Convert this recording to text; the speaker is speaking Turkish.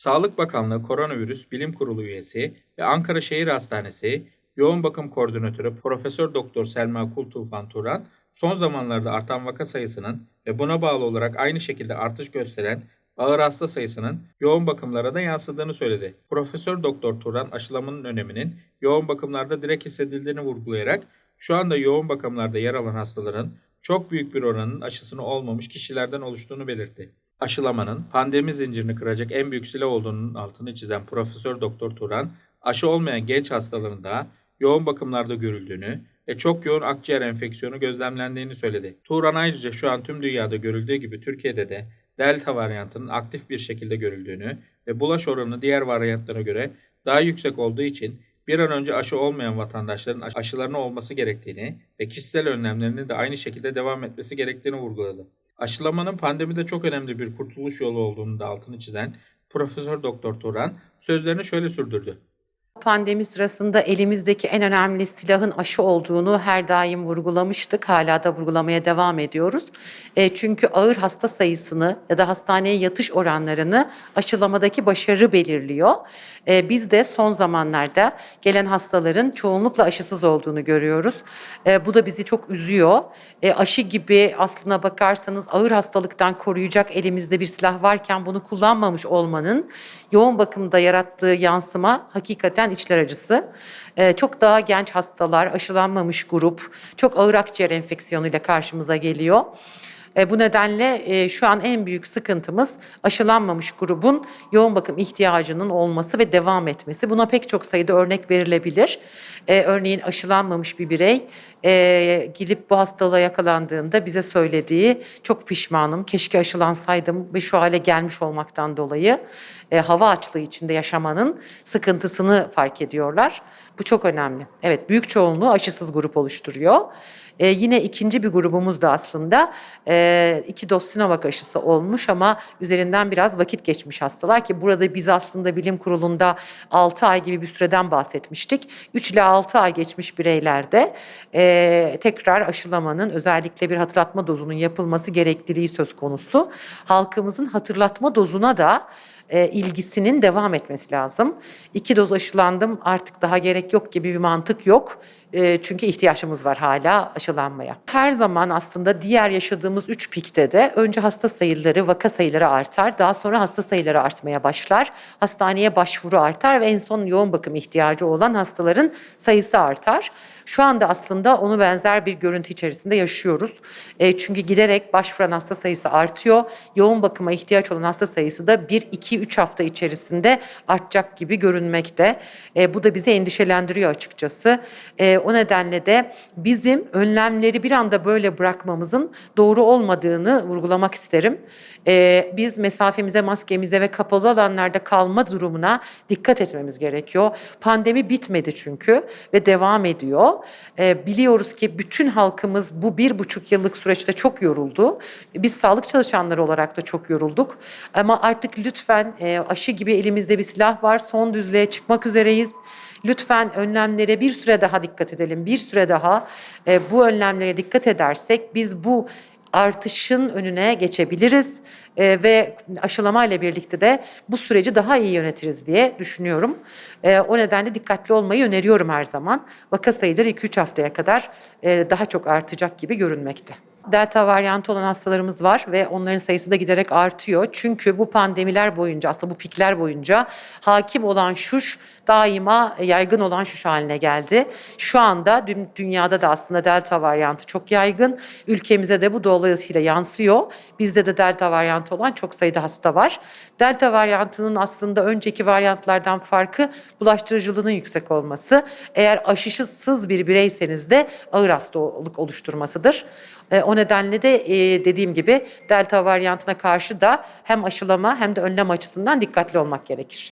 Sağlık Bakanlığı Koronavirüs Bilim Kurulu üyesi ve Ankara Şehir Hastanesi Yoğun Bakım Koordinatörü Profesör Doktor Selma Kultufan Turan, son zamanlarda artan vaka sayısının ve buna bağlı olarak aynı şekilde artış gösteren ağır hasta sayısının yoğun bakımlara da yansıdığını söyledi. Profesör Doktor Turan aşılamanın öneminin yoğun bakımlarda direkt hissedildiğini vurgulayarak şu anda yoğun bakımlarda yer alan hastaların çok büyük bir oranın aşısını olmamış kişilerden oluştuğunu belirtti. Aşılamanın pandemi zincirini kıracak en büyük silah olduğunun altını çizen Profesör Doktor Turan, aşı olmayan genç hastaların da yoğun bakımlarda görüldüğünü ve çok yoğun akciğer enfeksiyonu gözlemlendiğini söyledi. Turan ayrıca şu an tüm dünyada görüldüğü gibi Türkiye'de de Delta varyantının aktif bir şekilde görüldüğünü ve bulaş oranı diğer varyantlara göre daha yüksek olduğu için bir an önce aşı olmayan vatandaşların aş- aşılarına olması gerektiğini ve kişisel önlemlerinin de aynı şekilde devam etmesi gerektiğini vurguladı. Aşılamanın pandemide çok önemli bir kurtuluş yolu olduğunu da altını çizen Profesör Doktor Turan sözlerini şöyle sürdürdü. Pandemi sırasında elimizdeki en önemli silahın aşı olduğunu her daim vurgulamıştık. Hala da vurgulamaya devam ediyoruz. E, çünkü ağır hasta sayısını ya da hastaneye yatış oranlarını aşılamadaki başarı belirliyor. E, biz de son zamanlarda gelen hastaların çoğunlukla aşısız olduğunu görüyoruz. E, bu da bizi çok üzüyor. E, aşı gibi aslına bakarsanız ağır hastalıktan koruyacak elimizde bir silah varken bunu kullanmamış olmanın yoğun bakımda yarattığı yansıma hakikaten içler acısı. Ee, çok daha genç hastalar, aşılanmamış grup, çok ağır akciğer enfeksiyonuyla karşımıza geliyor. E, bu nedenle e, şu an en büyük sıkıntımız aşılanmamış grubun yoğun bakım ihtiyacının olması ve devam etmesi. Buna pek çok sayıda örnek verilebilir. E, örneğin aşılanmamış bir birey e, gidip bu hastalığa yakalandığında bize söylediği çok pişmanım, keşke aşılansaydım ve şu hale gelmiş olmaktan dolayı e, hava açlığı içinde yaşamanın sıkıntısını fark ediyorlar. Bu çok önemli. Evet, büyük çoğunluğu aşısız grup oluşturuyor. Ee, yine ikinci bir grubumuz da aslında e, iki doz Sinovac aşısı olmuş ama üzerinden biraz vakit geçmiş hastalar ki burada biz aslında bilim kurulunda 6 ay gibi bir süreden bahsetmiştik. 3 ile 6 ay geçmiş bireylerde e, tekrar aşılamanın özellikle bir hatırlatma dozunun yapılması gerekliliği söz konusu. Halkımızın hatırlatma dozuna da e, ilgisinin devam etmesi lazım. İki doz aşılandım artık daha gerek yok gibi bir mantık yok. E, çünkü ihtiyacımız var hala aşılanmaya. Her zaman aslında diğer yaşadığımız üç pikte de önce hasta sayıları, vaka sayıları artar. Daha sonra hasta sayıları artmaya başlar. Hastaneye başvuru artar ve en son yoğun bakım ihtiyacı olan hastaların sayısı artar. Şu anda aslında onu benzer bir görüntü içerisinde yaşıyoruz. E, çünkü giderek başvuran hasta sayısı artıyor. Yoğun bakıma ihtiyaç olan hasta sayısı da 1-2-3 hafta içerisinde artacak gibi görünmekte. E, bu da bizi endişelendiriyor açıkçası. E, o nedenle de bizim önlemleri bir anda böyle bırakmamızın doğru olmadığını vurgulamak isterim. E, biz mesafemize, maskemize ve kapalı alanlarda kalma durumuna dikkat etmemiz gerekiyor. Pandemi bitmedi çünkü ve devam ediyor. E, biliyoruz ki bütün halkımız bu bir buçuk yıllık süreçte çok yoruldu. Biz sağlık çalışanları olarak da çok yorulduk. Ama artık lütfen e, aşı gibi elimizde bir silah var. Son düzlüğe çıkmak üzereyiz. Lütfen önlemlere bir süre daha dikkat edelim. Bir süre daha e, bu önlemlere dikkat edersek biz bu artışın önüne geçebiliriz e, ve aşılama ile birlikte de bu süreci daha iyi yönetiriz diye düşünüyorum. E, o nedenle dikkatli olmayı öneriyorum her zaman. Vaka sayıları 2-3 haftaya kadar e, daha çok artacak gibi görünmekte. Delta varyantı olan hastalarımız var ve onların sayısı da giderek artıyor. Çünkü bu pandemiler boyunca aslında bu pikler boyunca hakim olan şuş daima yaygın olan şuş haline geldi. Şu anda dü- dünyada da aslında delta varyantı çok yaygın. Ülkemize de bu dolayısıyla yansıyor. Bizde de delta varyantı olan çok sayıda hasta var. Delta varyantının aslında önceki varyantlardan farkı bulaştırıcılığının yüksek olması. Eğer aşısız bir bireyseniz de ağır hastalık oluşturmasıdır. E, o nedenle de e, dediğim gibi delta varyantına karşı da hem aşılama hem de önlem açısından dikkatli olmak gerekir.